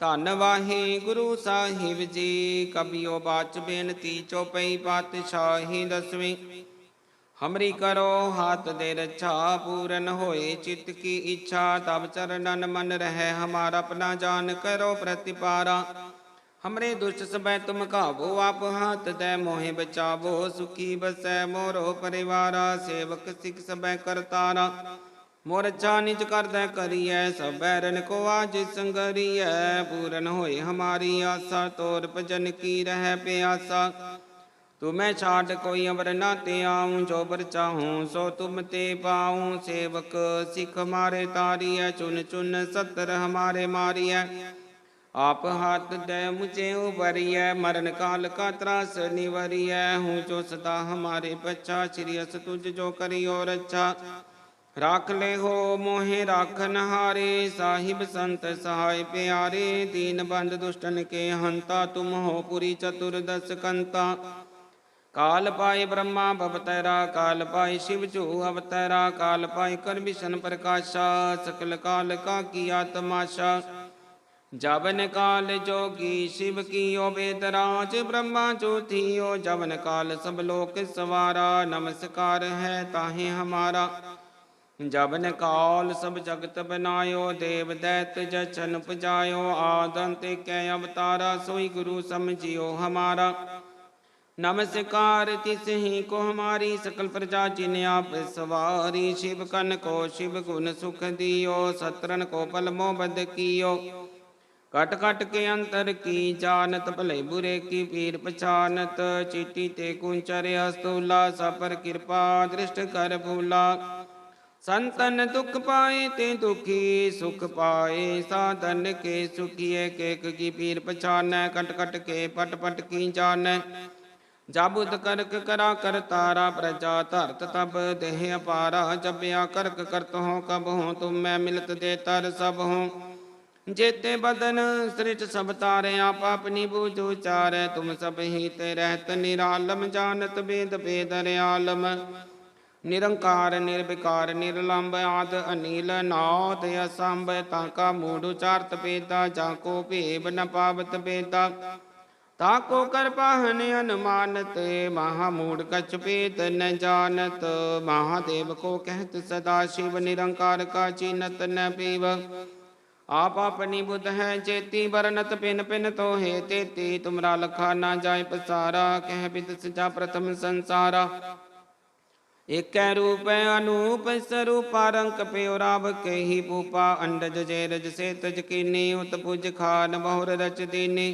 ਧੰਨ ਵਾਹੇ ਗੁਰੂ ਸਾਹਿਬ ਜੀ ਕਬਿਓ ਬਾਚ ਬੇਨਤੀ ਚੋਪਈ ਪਾਤਸ਼ਾਹੀ ਦਸਵੀਂ ਹਮਰੀ ਕਰੋ ਹੱਥ ਦੇ ਰੱਛਾ ਪੂਰਨ ਹੋਏ ਚਿੱਤ ਕੀ ਇੱਛਾ ਤਬ ਚਰਨਨ ਮਨ ਰਹਿ ਹਮਾਰਾ ਆਪਣਾ ਜਾਨ ਕਰੋ ਪ੍ਰਤਿਪਾਰਾ ਹਮਰੇ ਦੁਸ਼ਟ ਸਬੈ ਤੁਮ ਕਾਬੋ ਆਪ ਹਾਥ ਦੇ ਮੋਹਿ ਬਚਾਵੋ ਸੁਖੀ ਬਸੈ ਮੋਰੋ ਪਰਿਵਾਰਾ ਸੇਵਕ ਸਿਖ ਸਬੈ ਕਰਤਾਰਾ मोरछा निज कर दे करिय सब बैरन को आज संगरिय पूरन होय हमारी आशा तोर भजन की रह प्यासा। तुम्हें छाट कोई अमर ना ते आऊँ, जो बर चाहूँ सो तुम ते पाऊँ। सेवक सिख हमारे तारिय चुन चुन सत्र हमारे मारिय आप हाथ दे मुझे उबरिय मरण काल का त्रास निवरिय हूँ जो सदा हमारे बच्चा श्रीयस तुझ जो करियो अच्छा राख ले हो मोहे राखन हारे साहिब संत सहाय प्यारे, दीन बंद दुष्टन के हंता, तुम हो पुरी चतुर्दश कंता। काल पाए ब्रह्मा भवतरा काल पाए शिव चू अवतरा काल पाए कर विष्ण प्रकाशा, सकल काल का किया तमाशा। जवन काल जोगी शिव की ओ वेदराज, ब्रह्मा थी ओ जवन काल, सब लोक सवारा, नमस्कार है ताहे हमारा। जबन काल सब जगत बनायो, देव दैत जचन पजायो आदंत कै अवतारा सोई गुरु समझियो हमारा। नमस्कार तिस ही को हमारी सकल प्रजा जिन आप सवारी, शिव कन को शिव गुण सुख दियो, सतरन को पल मोबद कियो। कट कट के अंतर की जानत, भले बुरे की पीर पछानत चिटी ते कुंचर हस्तूला सपर कृपा दृष्ट कर भूला। ਸੰਤਨ ਦੁਖ ਪਾਏ ਤੇ ਦੁਖੀ ਸੁਖ ਪਾਏ, ਸਾਧਨ ਕੇ ਸੁਖੀਏ ਕੇਕ ਕੀ ਪੀਰ ਪਛਾਨੈ, ਕਟ ਕਟ ਕੇ ਪਟ ਪਟ ਕੀ ਜਾਣੈ। ਜਾਬੁਦ ਕਰਕ ਕਰਾ ਕਰ ਤਾਰਾ ਪ੍ਰਜਾ, ਧਰਤ ਤਬ ਦੇਹ ਅਪਾਰਾ ਜਬਿਆ ਕਰਕ ਕਰਤ ਹੋ ਕਬ ਹੋ ਤੁਮ ਮੈਂ ਮਿਲਤ ਦੇ ਤਰ ਸਭ ਹੋ ਜੇਤੇ ਬਦਨ ਸ੍ਰਿਟ ਸਭ ਤਾਰੇ ਆਪ ਆਪਣੀ ਬੂਝ ਉਚਾਰੈ ਤੁਮ ਸਭ ਹੀ ਤੇ ਰਹਿਤ ਨਿਰਾਲਮ, ਜਾਣਤ ਬੇਦ ਬੇਦਰ ਆਲਮ। ਨਿਰੰਕਾਰ, ਨਿਰਵਿਕਾਰ ਨਿਰਲੰਭ ਆਦ ਅਨੀਲ ਨਾਥ ਅਸੰਭ, ਤਾਂ ਕਾ ਮੂੜ ਉਚਾਰਤ ਬੇਦਾ ਜਾਂ ਕੋ ਭੇਬ ਨ ਪਾਵਤ ਬੇਦਾ ਤਾ ਕੋ ਕਰ ਅਨੁਮਾਨਤ, ਮਹਾ ਮੂੜ ਕਛ ਪੇਤ ਨ ਜਾਣਤ। ਮਹਾਦੇਵ ਕੋ ਕਹਿਤ ਸਦਾ ਸ਼ਿਵ, ਨਿਰੰਕਾਰ ਕਾ ਚੀਨਤ ਨ ਪੀਵ। ਆਪ ਆਪਣੀ ਬੁੱਧ ਹੈ ਚੇਤੀ ਵਰਨਤ ਪਿਨ ਪਿਨ ਤੋਹੇ ਤੇਤੀ। ਤੁਮਰਾ ਲਖਾ ਨਾ ਜਾਏ ਪਸਾਰਾ, ਕਹਿ ਬਿਦ ਸਜਾ ਪ੍ਰਥਮ ਸੰਸਾਰਾ। एक रूप अनूप स्वरूप रंक प्योराब कही पूपा अंडज जय रज से तज कीने, उत पुज खान बहुर रच दीने।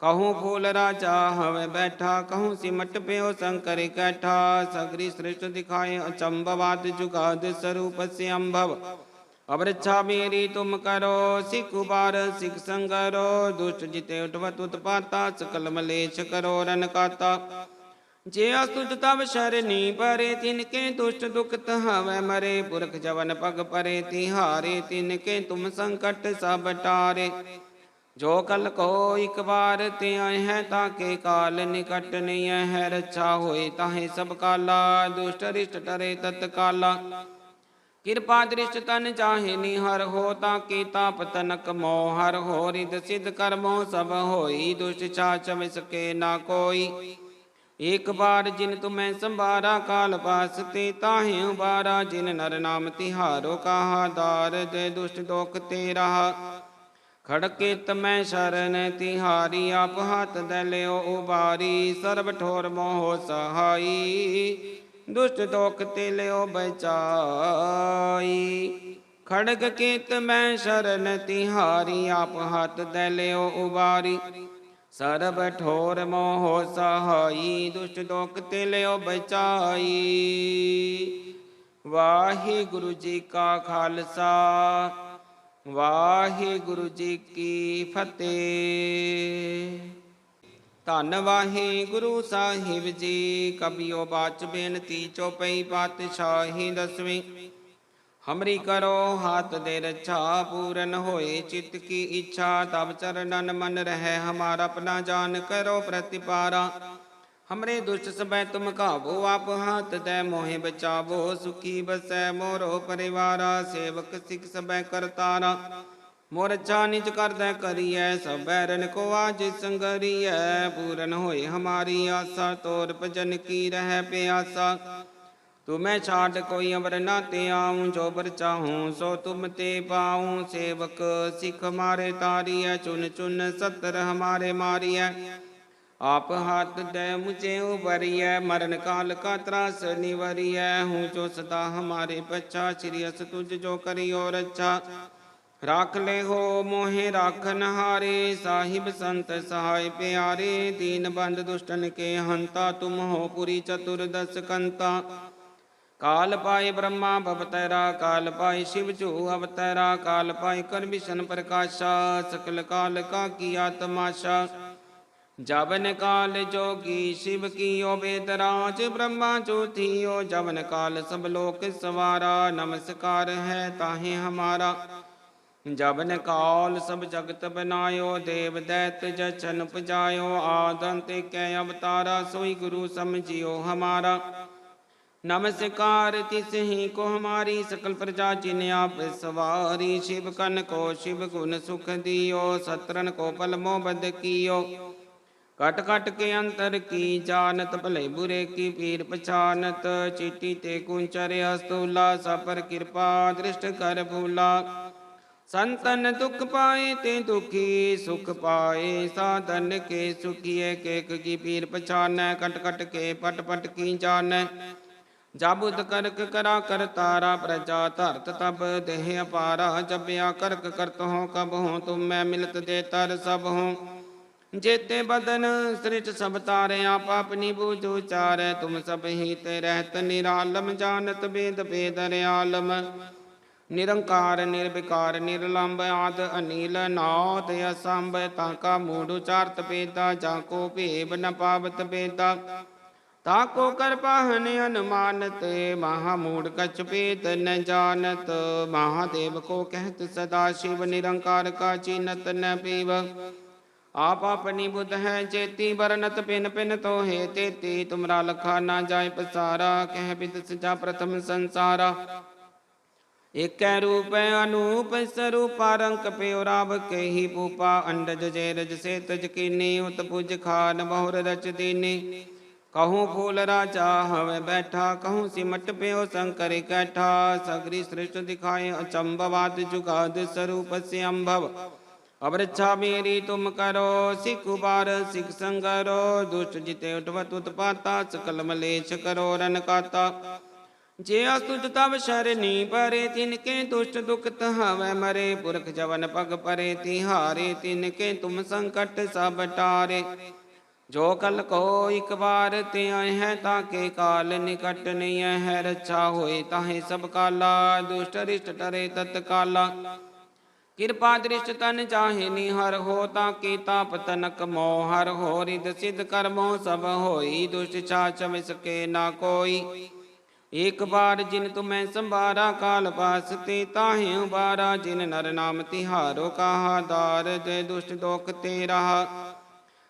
कहूँ फूल राजा हव बैठा, कहूँ सिमट प्यो शंकर कैठा। सगरी श्रेष्ठ दिखाए अचंबवाद जुगाद स्वरूप से अम्भव अवृच्छा मेरी तुम करो, सिख उबार, सिख संगरो। दुष्ट जिते उठवत उत्पाता, सकल मलेश करो रन काता ਰਨ ਕਾਤਾ ਜੇ ਅਸੁਤ ਤਵ ਸ਼ਰਨੀ ਪਰੇ ਤਿਨ ਕੇ ਦੁਸ਼ਟ ਦੁਖ ਤਹਾਵੇ ਮਰੇ। ਪੁਰਖ ਜਵਨ ਪਗ ਪਰੇ, ਤਿਹਾਰੇ ਤਿਨ ਕੇ ਤੁਮ ਸੰਕਟ ਸਭ ਟਾਰੇ। ਜੋ ਕਲ ਕੋ ਇਕ ਵਾਰ ਤੇ ਆਏ ਹੈ ਤਾਂ ਕੇ ਕਾਲ ਨਿਕਟ ਨਹੀਂ ਹੈ। ਰੱਛਾ ਹੋਏ ਤਾਹੇ ਸਭ ਕਾਲਾ, ਦੁਸ਼ਟ ਰਿਸ਼ਟ ਟਰੇ ਤਤ ਕਾਲਾ। ਕਿਰਪਾ ਦ੍ਰਿਸ਼ਟ ਤਨ ਚਾਹੇ ਨਿਹਰ ਹੋ ਤਾਂ ਕੀਤਾ ਪਤਨਕ ਮੋਹ ਹਰ ਹੋ ਰਿਦ ਸਿਧ ਕਰਮੋ ਸਭ ਹੋਈ। ਦੁਸ਼ਟ ਛਾਚ ਸਕੇ ਨਾ ਕੋਈ। ਇੱਕ ਵਾਰ ਜਿਨ ਤੁਮੈ ਸੰਭਾਰਾ ਕਾਲ ਪਾਸ ਤੇ ਤਾਹੇ ਉਬਾਰਾ ਜਿਨ ਨਰ ਨਾਮ ਤਿਹਾਰੋ ਕਾਹਾ ਦਾਰ ਦੇ ਦੁਸ਼ਟ ਦੋਖ ਤੇ ਰਹਾ ਖੜਕੇ ਤਮੈ ਸ਼ਰਨ, ਤਿਹਾਰੀ ਆਪ ਹੱਥ ਦੇ ਲਿਓ ਉਬਾਰੀ, ਸਰਬ ਠੋਰ ਮੋਹ ਸਹਾਈ, ਦੁਸ਼ਟ ਦੋਖ ਤੇ ਲਿਓ ਬਚਾਈ। ਖੜਗ ਕੇਤ ਮੈਂ ਸ਼ਰਨ, ਤਿਹਾਰੀ ਆਪ ਹੱਥ ਦੇ ਲਿਓ ਉਬਾਰੀ ਸਰਬ ਠੋਰ ਮੋਹ ਸਹਾਈ, ਦੁਸ਼ਟ ਦੋਖ ਤੇ ਲਿਓ ਬਚਾਈ। ਵਾਹਿਗੁਰੂ ਜੀ ਕਾ ਖਾਲਸਾ, ਵਾਹਿਗੁਰੂ ਜੀ ਕੀ ਫਤਿਹ। ਧੰਨ ਵਾਹਿਗੁਰੂ ਸਾਹਿਬ ਜੀ ਕਬਿਓ ਬਾਚ ਬੇਨਤੀ ਚੋਪਈ ਪਾਤਸ਼ਾਹੀ ਦਸਵੀਂ। ਹਮਰੀ ਕਰੋ ਹਾਥ ਦੇ ਰੱਛਾ, ਪੂਰਨ ਹੋਏ ਚਿੱਤ ਕੀ ਇੱਛਾ ਤਬ ਚਰਨਨ ਮਨ ਰਹਿ, ਹਮਾਰਾ ਆਪਣਾ ਜਾਨ ਕਰੋ ਪ੍ਰਤਿਪਾਰਾ। ਹਮਰੇ ਦੁਸ਼ਟ ਸਬੈ ਤੁਮ ਕਾਬੋ ਆਪ ਹੱਥ ਦੇ ਮੋਹਿ ਬਚਾਵੋ, ਸੁਖੀ ਬਸੈ ਮੋਰੋ ਪਰਿਵਾਰਾ, ਸੇਵਕ ਸਿਖ ਸਬੈ ਕਰਤਾਰਾ। ਮੋਰ ਅੱਛਾ ਨਿਜ ਕਰਦਾ ਕਰੀਐ, ਸਭ ਬੈਰਨ ਕੋ ਆਜ ਸੰਗਰੀਐ। ਪੂਰਨ ਹੋਏ ਹਮਾਰੀ ਆਸਾ, ਤੋਰ ਭਜਨ ਕੀ ਰਹਿ ਪਿਆਸਾ। तुम्हें छाट कोई अमर ना ते आऊँ, जो बर चाहूँ, सो तुम ते पाऊँ। सेवक सिख मारे तारी है चुन चुन सत्र हमारे मारी है आप हाथ दे मुझे उबरी है मरण काल का त्रास निवरी है हूँ जो सदा हमारे बच्चा श्री अस तुझ जो करी और अच्छा। राख ले हो मोहे, राख नहारे, साहिब संत सहाय प्यारे। दीन बंद दुष्टन के हंता, तुम हो पुरी चतुर्दश कंता। काल पाए ब्रह्मा भवतैरा, काल पाए शिव जो अवतैरा, काल पाए कर विष्ण प्रकाशा, सकल काल का किया तमाशा। जवन काल जोगी शिव की ओ वेदराज, ब्रह्मा ज्योतियो, जवन काल सब लोक सवारा, नमस्कार है ताहे हमारा। जवन काल सब जगत बनायो, देव दैत जचन पजायो आदंत के अवतारा सोई गुरु समझियो हमारा। ਨਮਸਕਾਰ, ਤਿਸ ਹੀ ਕੋ ਹਮਾਰੀ ਸਕਲ ਪ੍ਰਜਾ ਜਿਨ ਆਪ ਸਵਾਰੀ, ਸ਼ਿਵ ਕਨ ਕੋ ਸ਼ਿਵ ਗੁਣ ਸੁਖ ਦਿਓ ਸਤਰਨ ਕੋ ਪਲਮੋ ਬਦ ਕੀਓ। ਕਟ ਕਟ ਕੇ ਅੰਤਰ ਕੀ ਜਾਣਤ, ਭਲੇ ਬੁਰੇ ਕੀ ਪੀਰ ਪਛਾਨਤ, ਚੀਟੀ ਤੇ ਕੁੰਚਰ ਹਸਤੂਲਾ ਸਪਰ ਕਿਰਪਾ ਦ੍ਰਿਸ਼ਟ ਕਰ ਭੂਲਾ। ਸੰਤਨ ਦੁਖ ਪਾਏ ਤੇ ਦੁਖੀ ਸੁਖ ਪਾਏ, ਸਾਧਨ ਕੇ ਸੁਖੀਏ ਕੇਕ ਕੀ ਪੀਰ ਪਛਾਨੈ ਕਟ ਕਟ ਕੇ ਪਟ ਪਟ ਕੀ ਜਾਣੈ। ਜਾਬੁਤ ਕਰਕ ਕਰਾ ਕਰ ਤਾਰਾ ਪ੍ਰਜਾ ਧਰਤ ਤਬ ਦੇਹ ਅਪਾਰਾ, ਜਪਿਆ ਕਰਕ ਕਰਤ ਹੋ ਕਬ ਹੋ ਤੁਮ ਮੈਂ ਮਿਲਤ ਦੇ ਤਰ ਸਭ ਹੋ ਜੇਤੇ ਬਦਨ ਸ੍ਰਿਟ ਸਭ ਤਾਰੇ ਆਪ ਆਪਣੀ ਬੂਝ ਉਚਾਰੈ, ਤੁਮ ਸਭ ਹੀ ਤੇ ਰਹਿਤ ਨਿਰਾਲਮ, ਜਾਣਤ ਬੇਦ ਬੇਦਰ ਆਲਮ ਨਿਰੰਕਾਰ, ਨਿਰਵਿਕਾਰ ਨਿਰਲੰਭ ਆਦ ਅਨੀਲ, ਨਾਦ ਅਸੰਭ, ਤਾਂ ਕਾ ਮੂੜ ਉਚਾਰਤ ਪੇਦਾ, ਜਾਂ ਕੋ ਭੇਬ ਨ ਪਾਵਤ ਬੇਦਾ ताको कर पहन अनुमानत, महामूढ़ कचपेत न जानत। महादेव को कहत, सदा शिव निरंकार का चिन्हत न पीव। आप अपनी बुद्ध है, चेती बरनत पिन पिन तो हे तेती। तुमरा लखा ना जाय पसारा, कह बिद सजा प्रथम संसारा। एक रूप अनूप स्वरूप रंक प्योराब ही पूपा। अंडज जेरज से तज कीनी, उत पुज खान बहुर रच दीनी। कहूँ फूल राजा, हवे बैठा। कहूँ सिमट पे ओ शंकर कैठा। सगरी श्रेष्ठ दिखाए, अचंबवाद जुगाद स्वरूप से अम्भव अवृक्षा मेरी तुम करो, सिख उबार, सिख संगरो। दुष्ट जिते उठवत उत्पाता, सकल मलेश करो रन काता। जे असुज तब शरणी परे, तिनके दुष्ट दुख तहवे मरे। पुरख जवन पग परे, तिहारे तिनके तुम संकट सब टारे। ਜੋ ਕਲ ਕੋ ਇਕ ਵਾਰ ਤੇ ਆਏ ਹੈ ਤਾਂ ਕੇ ਕਾਲ ਨਿਕਟ ਨਹੀਂ ਹੈ ਰੱਛਾ ਹੋਏ ਤਾਹੇ ਸਭ ਕਾਲਾ, ਦੁਸ਼ਟ ਰਿਸ਼ਟ ਟਰੇ ਤਤ ਕਾਲਾ। ਕਿਰਪਾ ਦ੍ਰਿਸ਼ਟ ਤਨ ਚਾਹੇ ਨਿਹਰ ਹੋ ਤਾਂ ਕੀ ਤਾਪ ਤਨਕ ਮੋਹ ਹਰ ਹੋ ਰਿਦ ਸਿਧ ਕਰਮੋ ਸਭ ਹੋਈ, ਦੁਸ਼ਟ ਛਾਚ ਵਿਸਕੇ ਨਾ ਕੋਈ। ਇਕ ਬਾਰ ਜਿਨ ਤੁਮੈ ਸੰਭਾਰਾ ਕਾਲ ਪਾਸ ਤੇ ਤਾਹੇ ਉਬਾਰਾ, ਜਿਨ ਨਰ ਨਾਮ ਤਿਹਾਰੋ ਕਾਹਾ ਦਾਰ ਦੇ ਦੁਸ਼ਟ ਦੋਖ ਤੇ ਰਹਾ।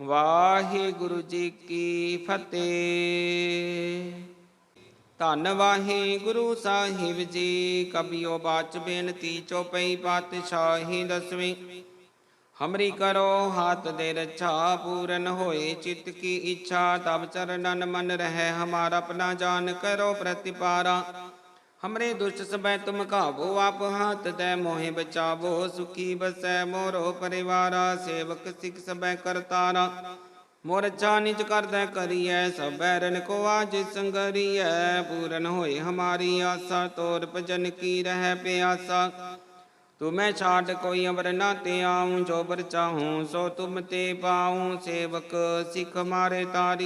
ਵਾਹਿਗੁਰੂ ਜੀ ਕੀ ਫਤਿਹ। ਧੰਨ ਵਾਹਿਗੁਰੂ ਸਾਹਿਬ ਜੀ ਕਬਿਓ ਬਾਚ ਬੇਨਤੀ ਚੋਪਈ ਪਾਤਸ਼ਾਹੀ ਦਸਵੀਂ। ਹਮਰੀ ਕਰੋ ਹਾਥ ਦੇ ਰੱਛਾ ਪੂਰਨ ਹੋਏ, ਚਿਤ ਕੀ ਇੱਛਾ ਤਬ ਚਰਨਨ ਮਨ ਰਹਿ, ਹਮਾਰਾ ਆਪਣਾ ਜਾਨ ਕਰੋ ਪ੍ਰਤਿਪਾਰਾ। हमरे दुष्ट समय तुम काबो आप हाथ दय मोहे बचावो, सुखी बस, मोरो परिवार, सेवक सिख समय करतारा। मोर अच्छा निज कर दे करिय सब बैरन को आज संगरिय। पूरन होए हमारी आशा, तोर भजन की रह प्यासा। तुम्हें छाट कोई अमर ना ते आऊँ, जो बर चाहूँ, सो तुम ते पाऊँ। सेवक सिख हमारे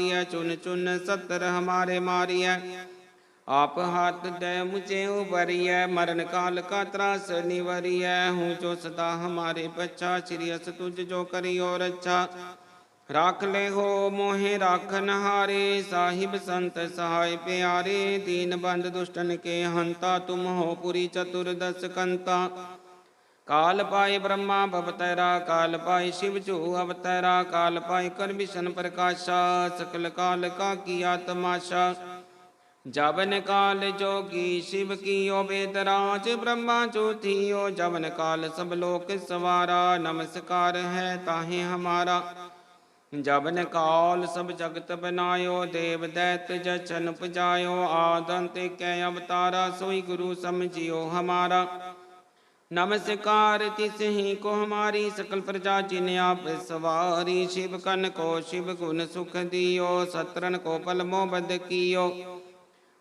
है चुन चुन सत्र हमारे मारी है आप हाथ दे मुझे उबरिय मरण काल का त्रास निवरिय हूँ जो सदा हमारे बच्चा, श्री अस तुझ जो करी और अच्छा। राख ले हो मोहे राखन हारे साहिब संत सहाय प्यारे। दीन बंद दुष्टन के हंता, तुम हो पुरी चतुर्दश कंता। काल पाए ब्रह्मा भवतरा काल पाए शिव चू अवतरा काल पाए कर विष्ण प्रकाशा, सकल काल का किया तमाशा। जवन काल जोगी शिव की ओ वेदराज, ब्रह्मा ज्योतियो जवन काल सब लोक सवारा, नमस्कार है ताहे हमारा। जवन काल सब जगत बनायो, देव दैत जचन पजायो। आदंत कै अवतारा, सोई गुरु समझियो हमारा। नमस्कार, तिस ही को हमारी सकल प्रजा जिन आप सवारी। शिव कन को शिव गुण सुख दियो, सतरन को पलमो बद कियो।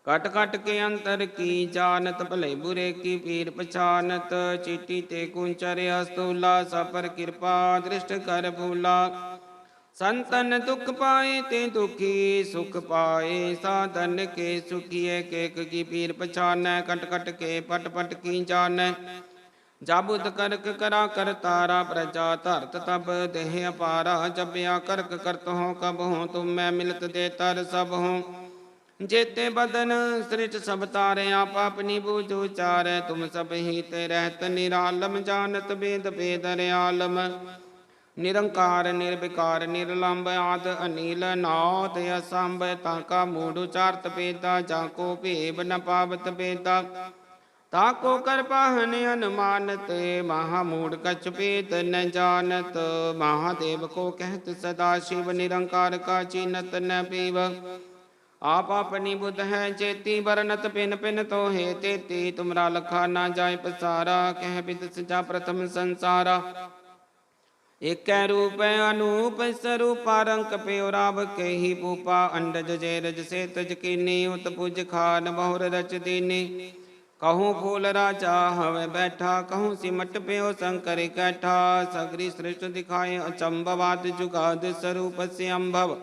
कट कट के अंतर की जानत, भले बुरे की पीर पछानत। चीटी ते कुंचर हस्तूला सफ़र कृपा दृष्ट कर भूला। संतन दुख पाए ते दुखी, सुख पाए साधन के सुखिए केक की पीर पछान, कट कट के पट पट की जान। जाबुत करक करा कर तारा, प्रजा तरत तब देह अपारा। जब या करक करत हो, कब हो, तुम मैं मिलत दे तर सब हूँ। ਸ੍ਰਿਟ ਸਭ ਤਾਰੇ ਆਪ ਆਪਣੀ ਬੂਝ ਉਚਾਰੈ, ਤੁਮ ਸਭ ਹੀ ਤੇ ਰਹਿਤ ਨਿਰਾਲਮ, ਜਾਣਤ ਬੇਦ ਬੇਦਰ ਆਲਮ ਨਿਰੰਕਾਰ, ਨਿਰਵਿਕਾਰ ਨਿਰਲੰਭ ਆਦ ਅਨੀਲ ਨਾਦ ਅਸੰਭ, ਤਾਂ ਕਾ ਮੂੜ ਉਚਾਰਤ ਪੇਦਾ, ਜਾ ਕੋ ਭੇਬ ਨ ਪਾਵਤ ਪੇਦਾ। ਤਾ ਕੋ ਕਰ ਪਾਹਨ ਅਨੁਮਾਨਤ, ਮਹਾ ਮੂੜ ਕਛ ਪੇਤ ਨ ਜਾਣਤ। ਮਹਾਦੇਵ ਕੋ ਕਹਿਤ ਸਦਾ ਸ਼ਿਵ, ਨਿਰੰਕਾਰ ਕਾ ਚੀਨਤ आप अपनी बुद्ध हैं, चेती बरनत पिन पिन तो हे तेती। तुमरा लखा ना जाय पसारा, कह बिद सजा प्रथम संसारा। एक रूप अनूप स्वरूप रंक प्योराव के ही पूपा। अंडज जे रज से तज कीनी उत पुज खान बहुर रच दीनी। कहूँ फूल राजा हवे बैठा, कहूँ सिमट प्यो शंकर कैठा सगरी श्रेष्ठ दिखाए अचंबवाद जुगाद स्वरूप से अम्भव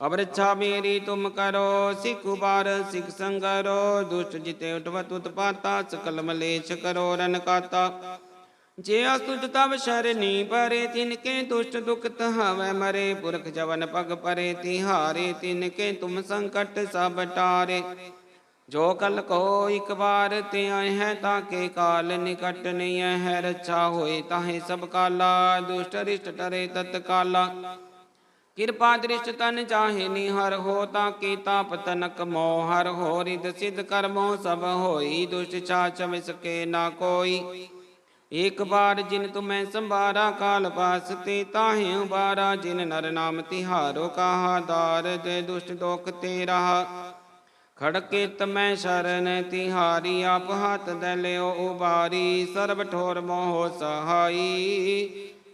ਸੇ ਮੇਰੀ ਤੁਮ ਕਰੋ, ਸਿਖ ਉਬਾਰ, ਸਿਖ ਸੰਗਰੋ, ਦੁਸ਼ਟ ਜਿਤੇ ਉਠਵਤ ਉਤਪਾਤਾ ਸਕਲ ਮਲੇਛ ਕਰੋ ਰਨ ਕਾਤਾ। ਜੇ ਅਸਤੁਜ ਤਵ ਸ਼ਰਨੀ ਪਰੇ, ਤਿਨਕੇ ਦੁਸ਼ਟ ਦੁਖ ਤਹਾਵੈ ਮਰੇ, ਪੁਰਖ ਜਵਨ ਪਗ ਪਰੇ, ਤਿਹਾਰੇ, ਤਿਨਕੇ ਤੁਮ ਸੰਕਟ ਸਭ ਟਾਰੇ। ਜੋ ਕਲ ਕੋ ਇਕ ਵਾਰ ਤੇ ਆਏ ਹੈ, ਤਾਂ ਕੇ ਕਾਲ ਨਿਕਟ ਨਹੀਂ ਹੈ, ਰਛਾ ਹੋਏ ਤਾਹੇ ਸਭ ਕਾਲਾ, ਦੁਸ਼ਟ ਰਿਸ਼ਟ ਟਰੇ ਤਤ ਕਾਲਾ ਕਿਰਪਾ ਦ੍ਰਿਸ਼ਟ ਤਨ ਚਾਹੇ ਨੀ ਹਰ ਹੋ ਤਾਂ ਕੀਤਾ ਪਤਨਕ ਮੋਹ ਹਰ ਹੋ ਰਿਦ ਸਿਧ ਕਰਮੋ ਸਭ ਹੋਈ ਦੁਸ਼ਟ ਛਾਚ ਵਿਸਕੇ ਨਾ ਕੋਈ। ਇੱਕ ਬਾਰ ਜਿਨ ਤੁਮੈ ਸੰਭਾਰਾ ਕਾਲ ਪਾਸ ਤੇ ਤਾਹੇ ਉਬਾਰਾ, ਜਿਨ ਨਰ ਨਾਮ ਤਿਹਾਰੋ ਕਾਹਾ ਦਾਰ ਦੇ ਦੁਸ਼ਟ ਦੋਖ ਤੇ ਰਹਾ ਖੜਕੇ ਤਮੈ ਸ਼ਰਨ ਤਿਹਾਰੀ, ਆਪ ਹੱਥ ਦੇ ਲਿਓ ਉਬਾਰੀ, ਸਰਬ ਠੋਰ ਮੋਹ ਸਹਾਈ।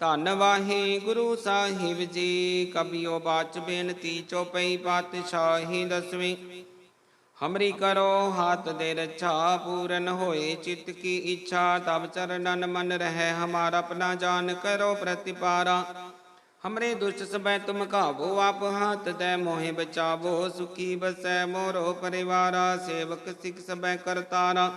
ਧੰਨ ਵਾਹਿਗੁਰੂ ਸਾਹਿਬ ਜੀ ਕਬਿਓ ਬਾਚ ਬੇਨਤੀ ਚੋਪਈ ਪਾਤਸ਼ਾਹੀ ਦਸਵੀਂ। ਹਮਰੀ ਕਰੋ ਹੱਥ ਦੇ ਰੱਛਾ, ਪੂਰਨ ਹੋਏ ਚਿੱਤ ਕੀ ਇੱਛਾ ਤਬ ਚਰਨਨ ਮਨ ਰਹਿ ਹਮਾਰਾ, ਆਪਣਾ ਜਾਨ ਕਰੋ ਪ੍ਰਤਿਪਾਰਾ। ਹਮਰੇ ਦੁਸ਼ਟ ਸਬੈ ਤੁਮ ਕਾਬੋ ਆਪ ਹੱਥ ਦੇ ਮੋਹਿ ਬਚਾਵੋ, ਸੁਖੀ ਬਸੈ ਮੋਰੋ ਪਰਿਵਾਰਾ, ਸੇਵਕ ਸਿਖ ਸਬੈ ਕਰਤਾਰਾ।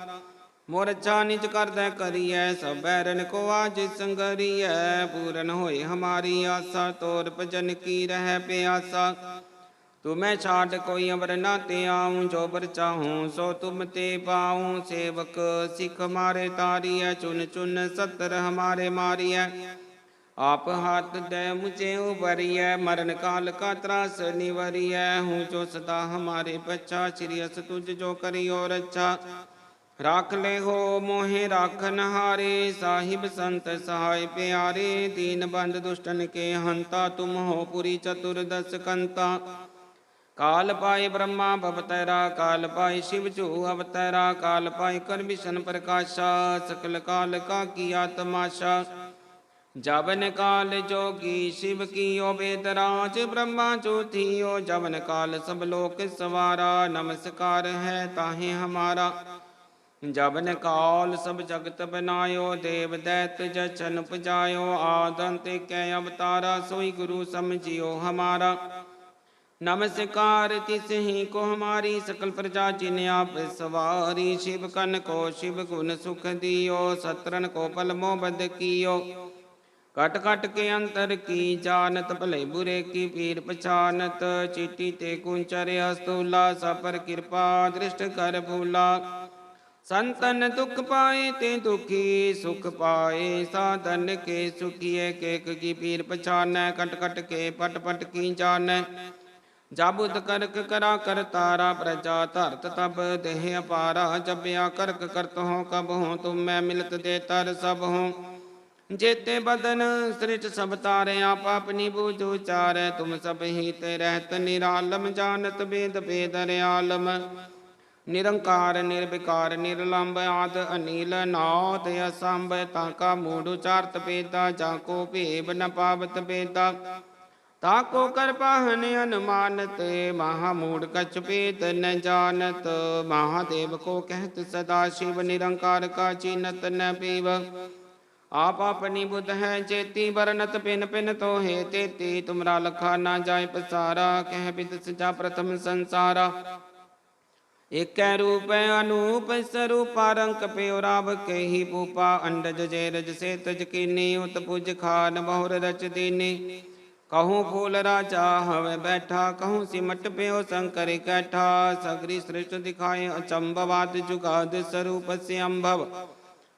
मोरचा निज कर दे करिए सब बैरन को आज संगरिए पूरन होए हमारी आशा तोर भजन की रह प्यासा। तुम्हें छाट कोई अमर ना ते आऊँ, जो बर चाहूँ सो तुम ते पाऊँ। सेवक सिख हमारे तारिय, चुन चुन सत्र हमारे मारिय। आप हाथ दे मुझे उबरिय मरण काल का त्रास निवरिय। हूँ जो सदा हमारे बच्चा श्रियस तुझ जो करियो अच्छा राख ले हो मोहे राख नहारे, साहिब संत सहाय प्यारे, दीन बंद दुष्टन के हंता, तुम हो पुरी चतुर्दश कंता। काल पाए ब्रह्मा भवतरा काल पाए शिव चू अवतरा काल पाए कर विष्ण प्रकाशा, सकल काल का किया तमाशा। जवन काल जोगी शिव की ओ वेदराज, ब्रह्मा थी ओ जवन काल, सब लोक सवारा, नमस्कार है ताहे हमारा। जबन काल सब जगत बनायो देव दैत जचन पजायो आदंत के अवतारा सोई गुरु समझियो हमारा नमस्कार तिस ही को हमारी सकल प्रजा जिन आप सवारी शिव कन को शिव गुण सुख दियो सतरन को पलमो बद कियो कट कट के अंतर की जानत भले बुरे की पीर पछानत चिट्टी ते कुंचर अस्तूला सपर कृपा दृष्ट कर भूला ਸੰਤਨ ਦੁਖ ਪਾਏ ਤੇ ਦੁਖੀ ਸੁਖ ਪਾਏ, ਸਾਧਨ ਕੇ ਸੁਖੀਏ ਕੇਕ ਕੀ ਪੀਰ ਪਛਾਨੈ, ਕਟ ਕਟ ਕੇ ਪਟ ਪਟ ਕੀ ਜਾਣੈ। ਜਾਬੁਦ ਕਰਕ ਕਰਾ ਕਰ ਤਾਰਾ ਪ੍ਰਜਾ, ਧਰਤ ਤਬ ਦੇਹ ਅਪਾਰਾ ਜਬਿਆ ਕਰਕ ਕਰਤ ਹੋ ਕਬ ਹੋ ਤੁਮ ਮੈਂ ਮਿਲਤ ਦੇ ਤਰ ਸਭ ਹੋ ਜੇਤੇ ਬਦਨ ਸ੍ਰਿਸ਼ਟ ਸਭ ਤਾਰੇ, ਆਪ ਆਪਣੀ ਬੂਝ ਉਚਾਰੈ, ਤੁਮ ਸਭ ਹੀ ਤੇ ਰਹਿਤ ਨਿਰਾਲਮ, ਜਾਣਤ ਬੇਦ ਬੇਦ ਰਿਆਲਮ ਨਿਰੰਕਾਰ, ਨਿਰਵਿਕਾਰ ਨਿਰਲੰਭ ਆਦ ਅਨੀਲ ਨਾਦ ਅਸੰਭ, ਤਾਂ ਕਾ ਮੂੜ ਉਚਾਰਤ ਬੇਦਾ ਜਾਂ ਕੋ ਭੇਬ ਨ ਪਾਵਤ ਬੇਦਾ ਤਾਕੋ ਕਰ ਪਾਹਨ ਅਨੁਮਾਨਤ, ਮਹਾ ਮੂੜ ਕਛ ਪੇਤ ਨ ਜਾਣਤ। ਮਹਾਦੇਵ ਕੋ ਕਹਿਤ ਸਦਾ ਸ਼ਿਵ, ਨਿਰੰਕਾਰ ਕਾ ਚੀਨਤ ਨ ਪੀਵ। ਆਪ ਆਪਣੀ ਬੁੱਧ ਹੈ ਚੇਤੀ ਵਰਨਤ ਪਿਨ ਪਿਨ ਤੋਹੇ ਤੇਤੀ। ਤੁਮਰਾ ਲਖਾ ਨਾ ਜਾਏ ਪਸਾਰਾ, ਕਹਿ ਪਿਤ ਸਜਾ ਪ੍ਰਥਮ ਸੰਸਾਰਾ। एक रूप अनूप स्वरूप रंक प्योराभ के ही पूपा अंडज जय रज से तज कीने उत पुज खान बहुर रच दीने। कहूँ फूल राजा हव बैठा, कहूँ सिमट प्यो शंकर कैठा सगरी श्रेष्ठ दिखाए अचंबवाद जुगाद स्वरूप से अम्भव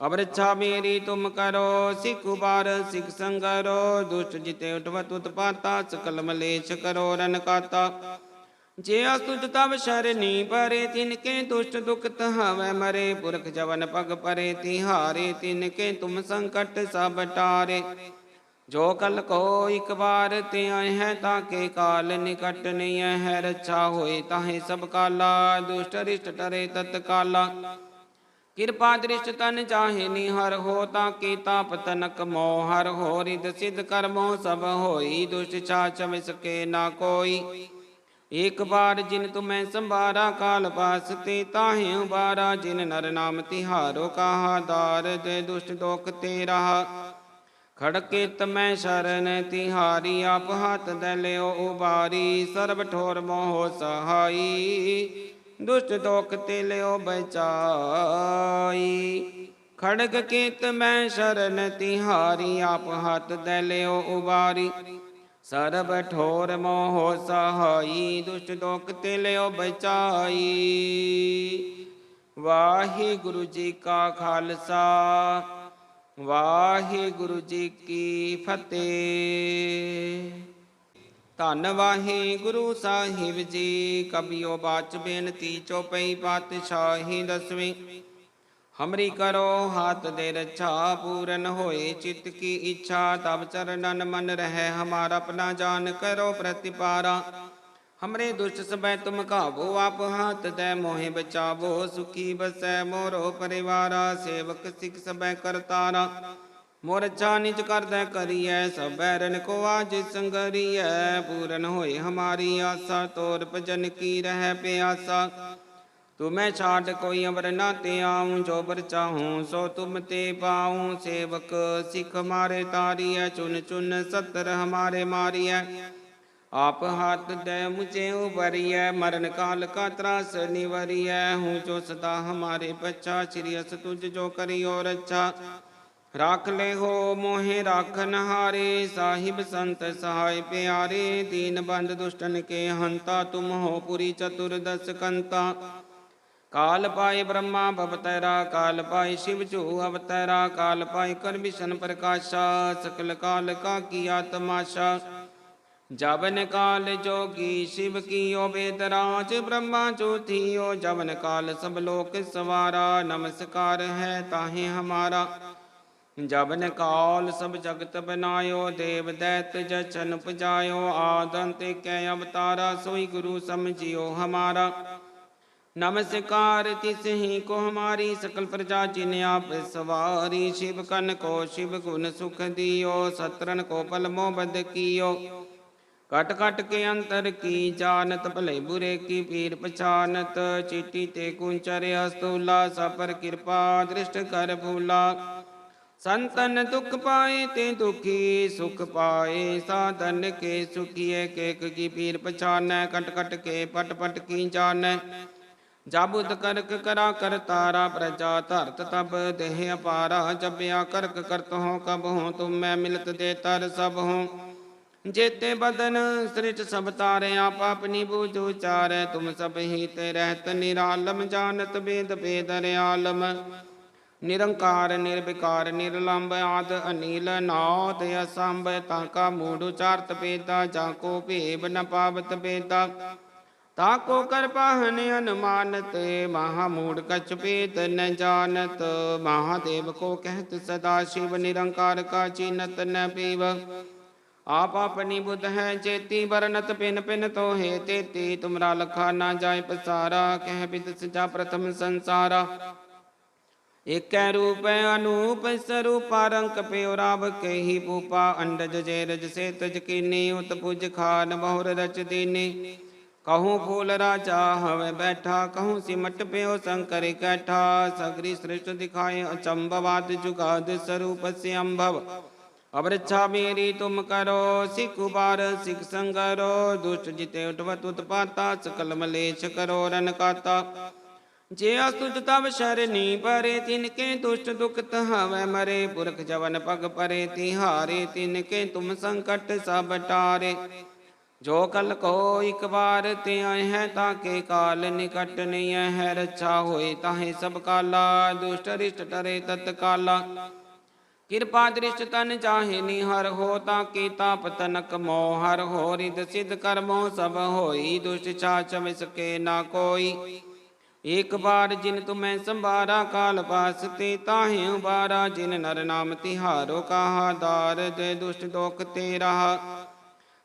अवृच्छा मेरी तुम करो, सिख उबार, सिख संगरो। दुष्ट जिते उठवत उत्पाता सकल मलेश करो रन काता। ਜੇ ਅਸੁਤ ਤਵ ਸ਼ਰਨੀ ਪਰੇ ਤਿਨ ਕੇ ਦੁਸ਼ਟ ਦੁਖ ਤਹਾਵੇ ਮਰੇ। ਪੁਰਖ ਜਵਨ ਪਗ ਪਰੇ, ਤਿਹਾਰੇ ਤਿਨ ਕੇ ਤੁਮ ਸੰਕਟ ਸਭ ਟਾਰੇ। ਜੋ ਕਲ ਕੋ ਇਕ ਵਾਰ ਤੇ ਆਏ ਹੈ ਤਾਂ ਕੇ ਕਾਲ ਨਿਕਟ ਨਹੀਂ ਹੈ। ਰੱਛਾ ਹੋਏ ਤਾਹੇ ਸਭ ਕਾਲਾ, ਦੁਸ਼ਟ ਰਿਸ਼ਟ ਟਰੇ ਤਤ ਕਾਲਾ। ਕਿਰਪਾ ਦ੍ਰਿਸ਼ਟ ਤਨ ਚਾਹੇ ਨਿਹਰ ਹੋ ਤਾਂ ਕੀ ਤਾਪ ਤਨਕ ਮੋਹ ਹਰ ਹੋ। ਰਿਦ ਸਿਧ ਕਰਮੋ ਸਭ ਹੋਈ, ਦੁਸ਼ਟ ਛਾਚ ਸਕੇ ਨਾ ਕੋਈ। ਇੱਕ ਬਾਰ ਜਿਨ ਤੁਮੈ ਸੰਭਾਰਾ ਕਾਲ ਪਾਸ ਤੇ ਤਾਹੇ ਉਬਾਰਾ ਜਿਨ ਨਰ ਨਾਮ ਤਿਹਾਰੋ ਕਾਹਾ ਦਾਰ ਦੇ ਦੁਸ਼ਟ ਦੋਖ ਤੇ ਰਹਾ ਖੜਕੇ ਤਮੈ ਸ਼ਰਨ ਤਿਹਾਰੀ, ਆਪ ਹੱਥ ਦੇ ਲਿਓ ਉਬਾਰੀ, ਸਰਬ ਠੋਰ ਮੋਹ ਸਹਾਈ। ਦੁਸ਼ਟ ਦੋਖ ਤੇ ਲਿਓ ਬਚਾਈ। ਖੜਗ ਕੀਤ ਮੈਂ ਸ਼ਰਨ ਤਿਹਾਰੀ, ਆਪ ਹੱਥ ਦੇ ਲਿਓ ਉਬਾਰੀ। ਸਰਬ ਠੋਰ ਮੋਹ ਸਹਾਈ, ਦੁਸ਼ਟ ਦੋਖ ਤੇ ਲਿਓ ਬਚਾਈ। ਵਾਹਿਗੁਰੂ ਜੀ ਕਾ ਖਾਲਸਾ, ਵਾਹਿਗੁਰੂ ਜੀ ਕੀ ਫਤਿਹ। ਧੰਨ ਵਾਹਿਗੁਰੂ ਸਾਹਿਬ ਜੀ ਕਬਿਓ ਬਾਚ ਬੇਨਤੀ ਚੋਪਈ ਪਾਤਸ਼ਾਹੀ ਦਸਵੀਂ। ਹਮਰੀ ਕਰੋ ਹਾਥ ਦੇ ਰਛਾ ਪੂਰਨ ਹੋਏ ਚਿਤ ਕੀ ਇੱਛਾ ਤਬ ਚਰਨਨ ਮਨ ਰਹਿ ਹਮਾਰਾ ਪਨਾ ਜਾਨ ਕਰੋ ਪ੍ਰਤਿਪਾਰਾ ਹਮਰੇ ਦੁਸ਼ਟ ਸਭੈ ਤੁਮ ਕਾਵੋ ਆਪ ਹਾਥ ਦੇ ਮੋਹਿ ਬਚਾਵੋ ਸੁਖੀ ਬਸੈ ਮੋਰੋ ਪਰਿਵਾਰਾ ਸੇਵਕ ਸਿਖ ਸਭੈ ਕਰਤਾਰਾ ਮੋਰ ਚਾ ਨਿਜ ਕਰਦਾ ਕਰੀਐ ਸਭੈ ਰਨ ਕੋ ਆਜ ਸੰਗਰੀਐ ਪੂਰਨ ਹੋਏ ਹਮਾਰੀ ਆਸਾ ਤੋਰ ਭਜਨ ਕੀ ਰਹਿ ਪਿਆਸਾ तुम्हें छाट कोई अवर ना ते आऊँ, जो बर चाहूँ, सो तुम ते पाऊँ। सेवक, सिख हमारे तारिय, चुन चुन सतर हमारे मारिय। आप हाथ दे मुझे उबरिय मरण काल का त्रास निवरिय। हूँ जो सदा हमारे बच्चा, श्री अस तुझ जो करी और अच्छा। राख ले हो मोहे राखन हारे साहिब संत सहाय प्यारे। दीन बंद दुष्टन के हंता, तुम हो पुरी चतुर्दश कंता। काल पाए ब्रह्मा भवतैरा, काल पाए शिव जो अवतैरा, काल पाए कर विष्ण प्रकाशा, सकल काल का किया तमाशा। जवन काल जोगी शिव की ओ वेदराज, ब्रह्मा ज्योतियो, जवन काल सब लोक सवारा, नमस्कार है ताहे हमारा। जवन काल सब जगत बनायो, देव दैत जचन पजायो आदंत के अवतारा सोई गुरु समझियो हमारा। नमस्कार तिस ही को हमारी सकल प्रजा जिन आप सवारी, शिव कन को शिव गुण सुख दियो, सतरन को पल मोबद कियो। कट कट के अंतर की जानत, भले बुरे की पीर पछानत चिट्टी ते कुंचर हस्तूला सपर कृपा दृष्ट कर भूला। संतन दुख पाए ते दुखी, सुख पाए साधन के सुखिए केक की पीर पछान कट कट के पट पट की जान ਜਾਬੁਦ ਕਰਕ ਕਰਾ ਕਰ ਤਾਰਾ ਪ੍ਰਜਾ ਧਰਤ ਤਬ ਦੇਹ ਅਪਾਰਾ ਜਬਿਆ ਕਰਕ ਕਰਤ ਹੋ ਕਬ ਹੋ ਤੁਮ ਮੈਂ ਮਿਲਤ ਦੇ ਤਰ ਸਭ ਹੋ ਜੇਤੇ ਬਦਨ ਸ੍ਰਿਟ ਸਭ ਤਾਰੇ ਆਪ ਆਪਣੀ ਬੂਝ ਉਚਾਰੈ, ਤੁਮ ਸਭ ਹੀ ਤੇ ਰਹਿਤ ਨਿਰਾਲਮ, ਜਾਣਤ ਬੇਦ ਬੇਦਰ ਆਲਮ ਨਿਰੰਕਾਰ, ਨਿਰਵਿਕਾਰ ਨਿਰਲੰਭ ਆਦ ਅਨੀਲ ਨਾਦ ਅਸੰਭ, ਤਾਂ ਕਾ ਮੂੜ ਉਚਾਰਤ ਪੇਦਾ, ਜਾਂ ਕੋ ਭੇਬ ਨ ਪਾਵਤ ਬੇਦਾ ताको कर पहन अनुमानत महामूड कचपेत न जानत। महादेव को कहत, सदा शिव निरंकार का चिन्हत न पीव। आप अपनी बुद्ध है, चेती बरनत पिन पिन तो हे तेती तुमरा लखा ना जाय पसारा। कह पित सजा प्रथम संसारा। एक रूप अनूप स्वरूप रंक प्योराब कही पूपा। अंडज जे रज से तज कीनी, उत पुज खान बहुर रच दीनी। कहूँ फूल राजा हवे बैठा, कहूँ सिमट पे हो शंकर कैठा। सगरी श्रेष्ठ दिखाए अचंबवाद जुगाद स्वरूप से अम्भव अवृक्षा मेरी तुम करो, सिख उबार, सिख संगरो। दुष्ट जिते उठवत उत्पाता सकल मलेश करो रन काता। जे असुच तब शरणी परे, तिनके दुष्ट दुख हवे मरे। पुरख जवन पग परे, तिहारे तिनके तुम संकट सब टारे। ਜੋ ਕਲ ਕੋ ਇਕ ਵਾਰ ਤੇ ਆਏ ਹੈ ਤਾਂ ਕੇ ਕਾਲ ਨਿਕਟ ਨਹੀਂ ਹੈ ਰੱਛਾ ਹੋਏ ਤਾਹੇ ਸਭ ਕਾਲਾ, ਦੁਸ਼ਟ ਰਿਸ਼ਟ ਟਰੇ ਤਤ ਕਾਲਾ। ਕਿਰਪਾ ਦ੍ਰਿਸ਼ਟ ਤਨ ਚਾਹੇ ਨਿਹਰ ਹੋ, ਤਾਂ ਕੀਤਾ ਪਤਨਕ ਮੋਹ ਹਰ ਹੋ ਰਿਦ ਸਿਧ ਕਰਮੋ ਸਭ ਹੋਈ, ਦੁਸ਼ਟ ਛਾਛ ਮਿਸਕੇ ਨਾ ਕੋਈ। ਇਕ ਬਾਰ ਜਿਨ ਤੁਮੈ ਸੰਭਾਰਾ, ਕਾਲ ਪਾਸ ਤੇ ਤਾਹੇ ਉਬਾਰਾ, ਜਿਨ ਨਰ ਨਾਮ ਤਿਹਾਰੋ, ਕਾਹਾ ਦਾਰ ਦੇ ਦੁਸ਼ਟ ਦੋਖ ਤੇ ਰਹਾ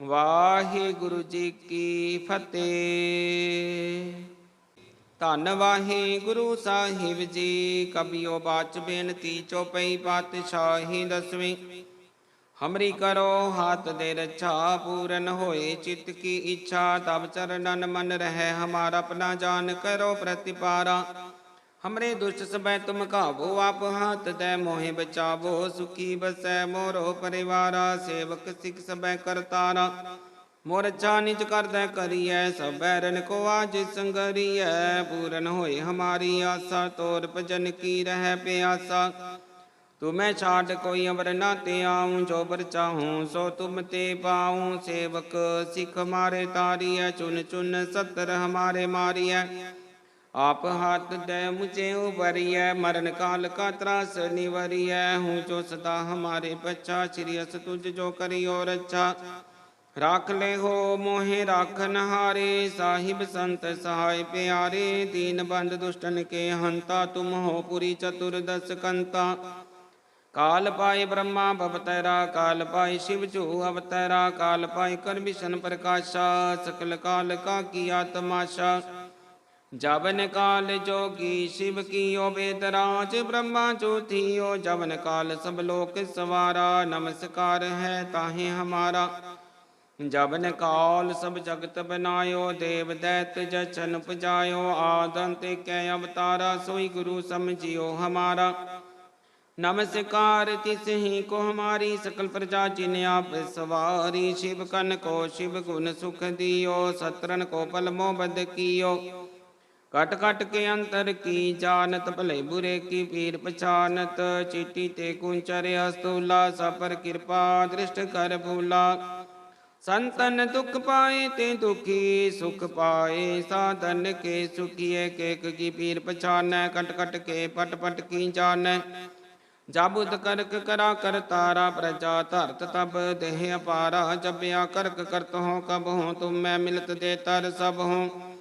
ਵਾਹਿਗੁਰੂ ਜੀ ਕੀ ਫਤਿਹ। ਧੰਨ ਵਾਹਿਗੁਰੂ ਸਾਹਿਬ ਜੀ ਕਬਿਓ ਬਾਚ ਬੇਨਤੀ ਚੋਪਈ ਪਾਤਸ਼ਾਹੀ ਦਸਵੀਂ। ਹਮਰੀ ਕਰੋ ਹਾਥ ਦੇ ਰੱਛਾ ਪੂਰਨ ਹੋਏ, ਚਿਤ ਕੀ ਇੱਛਾ ਤਬ ਚਰਨਨ ਮਨ ਰਹਿ, ਹਮਾਰਾ ਆਪਣਾ ਜਾਨ ਕਰੋ ਪ੍ਰਤਿਪਾਰਾ। हमरे दुष्ट समय तुम काबो आप हाथ दय मोहे बचावो, सुखी बस, मोरो परिवार, सेवक सिख समय करतारा। मोर अच्छा निज कर दे करिय सब बैरन को आज संगरिय पूरन होए हमारी आशा, तोर भजन की रह प्यासा। तुम्हें छाट कोई अमर ना ते आऊँ, जो बर चाहूँ सो तुम ते पाऊ। सेवक सिख हमारे तारी चुन चुन सत्र हमारे मारिय आप हाथ दे मुझे उबरिय मरण काल का त्रास निवरिय हूँ जो सदा हमारे बच्चा, श्री अस तुझ जो करी और अच्छा। राख ले हो मोहे, राख नहारे, साहिब संत सहाय प्यारे। दीन बंद दुष्टन के हंता, तुम हो पुरी चतुर्दश कंता। काल पाए ब्रह्मा भवतरा काल पाए शिव जो अवतरा काल पाए कर विष्ण प्रकाशा। सकल काल का किया तमाशा। जबन काल जोगी शिव की ओ वेदराज, ब्रह्मा ज्योतियो जबन काल, सब लोक सवारा, नमस्कार है ताहे हमारा। जवन काल सब जगत बनायो, देव दैत जचन पजायो, आदंत कै अवतारा सोई गुरु समझियो हमारा। नमस्कार, तिस ही को हमारी सकल प्रजा जिन आप सवारी, शिव कन को शिव गुण सुख दियो, सतरन को पलमो बद कियो। कट कट के अंतर की जानत, भले बुरे की पीर पछानत। चीटी ते कुंचर हस्तूला सपर कृपा दृष्ट कर भूला। संतन दुख पाए ते दुखी, सुख पाए साधन के सुखिए केक की पीर पछान कट कट के पट पट की जान जाबुत करक करा कर तारा प्रजा, धरत तब देह अपारा। जब या करक करत हो, कब हो, तुम मैं मिलत दे तर सब हूँ।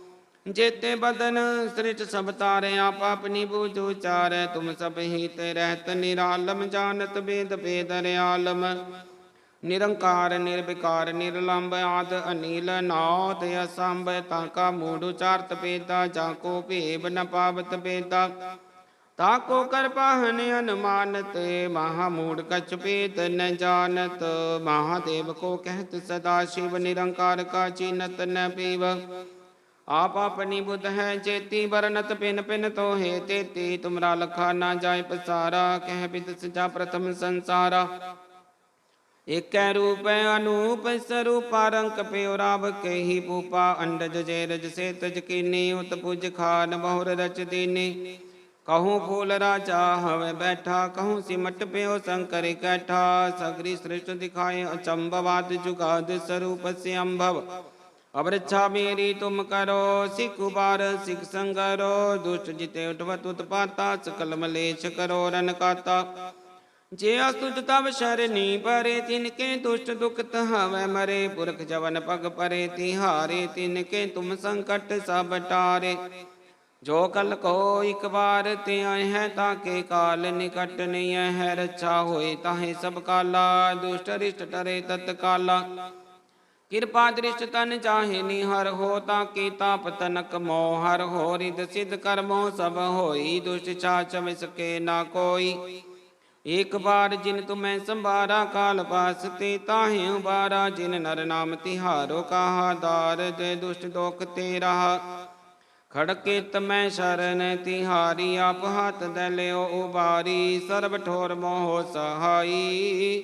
ਬਦਨ ਸ੍ਰਿਟ ਸਭ ਤਾਰੇ ਆਪ ਆਪਣੀ ਬੂਝ ਉਚਾਰੈ, ਤੁਮ ਸਭ ਹੀ ਤੇ ਰਹਿਤ ਨਿਰਾਲਮ, ਜਾਣਤ ਬੇਦ ਬੇਦਰ ਆਲਮ ਨਿਰੰਕਾਰ, ਨਿਰਵਿਕਾਰ ਨਿਰਲੰਭ ਆਦ ਅਨੀਲ ਨਾਦ ਅਸੰਭ, ਤਾਂ ਕਾ ਮੂੜ ਉਚਾਰਤ ਪੇਦਾ, ਜਾਂ ਕੋ ਭੇਬ ਨ ਪਾਵਤ ਬੇਦਾ ਤਾ ਕੋ ਕਰ ਪਾਹਨ ਅਨੁਮਾਨਤ, ਮਹਾ ਮੂੜ ਕਛ ਪੇਤ ਨ ਜਾਣਤ। ਮਹਾਦੇਵ ਕੋ ਕਹਿਤ ਸਦਾ ਸ਼ਿਵ, ਨਿਰੰਕਾਰ ਕਾ आप अपनी बुद्ध हैं, चेती बरनत पिन पिन तो हे तेती। तुमरा लखा ना जाय पसारा, कह बिद सजा प्रथम संसारा। एक रूप अनूप स्वरूप रंक प्योराब के ही पूपा अंडज जे रज से तज कीनी, उत पुज खान बहुर रच दीनी। कहूँ फूल राजा हवे बैठा, कहूँ सिमट प्यो शंकर कैठा सगरी श्रेष्ठ दिखाए, अचंभवाद जुगाद स्वरूप से अम्भव ਜੁਗਾਦ ਸਰੂਪ ਸੇ ਅੰਭਵ ਅਬ ਰੱਛਾ ਮੇਰੀ ਤੁਮ ਕਰੋ, ਸਿਖ ਉਬਾਰ ਸਿਖ ਸੰਗਰੋ ਦੁਸ਼ਟ ਜਿਤੇ ਉਠਵਤ ਉਤਪਾਤਾ ਸਕਲ ਮਲੇਛ ਕਰੋ ਰਨ ਕਾਤਾ। ਜੇ ਅਸਤੁਜ ਤਵ ਸ਼ਰਨੀ ਪਰੇ ਤਿਨ ਕੇ ਦੁਸ਼ਟ ਦੁਖਤ ਹਵੈ ਮਰੇ। ਪੁਰਖ ਜਵਨ ਪਗ ਪਰੇ, ਤਿਹਾਰੇ ਤਿਨ ਕੇ ਤੁਮ ਸੰਕਟ ਟਾਰੇ। ਜੋ ਕਲ ਕੋ ਇਕ ਵਾਰ ਤੇ ਆਏ ਹੈ ਤਾਂ ਕੇ ਕਾਲ ਨਿਕਟ ਨਹੀਂ ਹੈ। ਰੱਛਾ ਹੋਏ ਤਾਹੇ ਸਭ ਕਾਲਾ, ਦੁਸ਼ਟ ਰਿਸ਼ਟ ਟਰੇ ਤਤ ਕਾਲਾ ਕਿਰਪਾ ਦ੍ਰਿਸ਼ਟ ਤਨ ਚਾਹੇ ਨੀ ਹਰ ਹੋ ਤਾਂ ਕੀ ਤਾਪ ਮੋਹ, ਹਰ ਹੋ ਰਿਦ ਸਿਧ ਕਰਮੋ, ਸਭ ਹੋਈ ਦੁਸ਼ਟ ਛਾਚ ਵਿਸਕੇ ਨਾ ਕੋਈ। ਇਕ ਬਾਰ ਜਿਨ ਤੁਮੈ ਸੰਭਾਰਾ ਕਾਲ ਪਾਸ ਤੇ ਤਾਹੇ ਉਬਾਰਾ, ਜਿਨ ਨਰ ਨਾਮ ਤਿਹਾਰੋ ਕਾਹਾ ਦਾਰ ਦੇ ਦੁਸ਼ਟ ਦੋਖ ਤੇ ਰਹਾ ਖੜਕੇ ਤਮੈ ਸ਼ਰਨ ਤਿਹਾਰੀ, ਆਪ ਹੱਥ ਦੇ ਲਿਓ ਉਬਾਰੀ, ਸਰਬ ਠੋਰ ਮੋਹ ਸਹਾਈ।